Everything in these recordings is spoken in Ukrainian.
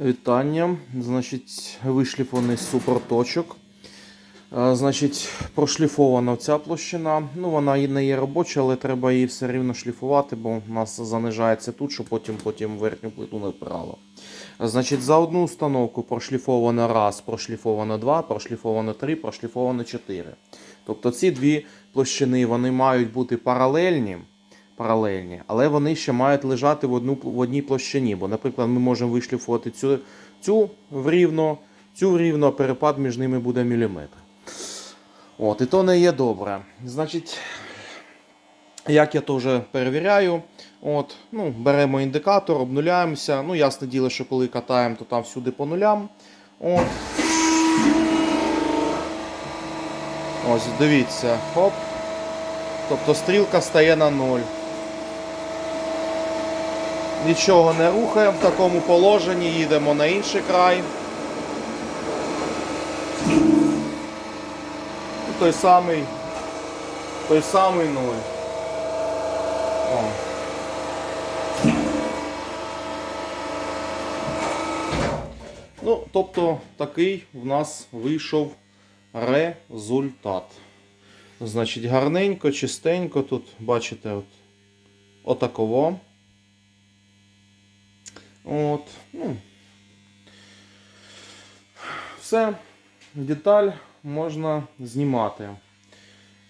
Вітання. Значить, вишліфований супроточок. Значить, прошліфована ця площина. Ну, вона і не є робоча, але треба її все рівно шліфувати, бо у нас занижається тут, щоб потім, потім верхню плиту не впирало. Значить, за одну установку прошліфовано раз, прошліфовано два, прошліфовано три, прошліфовано чотири. Тобто ці дві площини вони мають бути паралельні, паралельні, але вони ще мають лежати в, одну, в одній площині. Бо, наприклад, ми можемо вишліфувати цю, цю в рівно, цю рівно, а перепад між ними буде міліметр. От, і то не є добре. Значить, як я то вже перевіряю, от, ну, беремо індикатор, обнуляємося. Ну, ясне діло, що коли катаємо, то там всюди по нулям. От. Ось, дивіться, хоп. Тобто стрілка стає на 0. Нічого не рухаємо в такому положенні, їдемо на інший край. І той самий, той самий 0. О. Ну, тобто такий в нас вийшов результат. Значить, гарненько, чистенько. Тут, бачите, от, отаково. От, ну. Все, деталь можна знімати.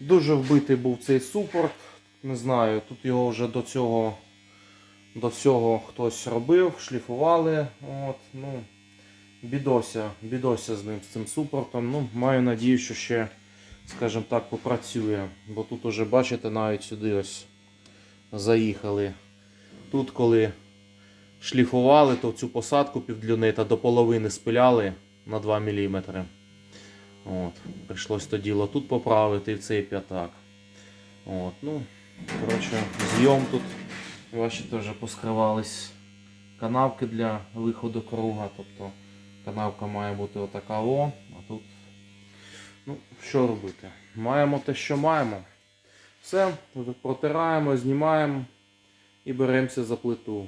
Дуже вбитий був цей супорт. Не знаю, тут його вже до цього до всього хтось робив, шліфували. От, ну, бідося, бідося з ним з цим супортом. Ну, маю надію, що ще, скажімо так, попрацює. Бо тут уже, бачите, навіть сюди ось заїхали. Тут, коли шліфували, то цю посадку півдлюни до половини спиляли на 2 мм. От, прийшлось то тут поправити і в цей п'ятак. От, ну, коротше, зйом тут ваші теж поскривались канавки для виходу круга. Тобто канавка має бути отака о, а тут. Ну, що робити? Маємо те, що маємо. Все, протираємо, знімаємо і беремося за плиту.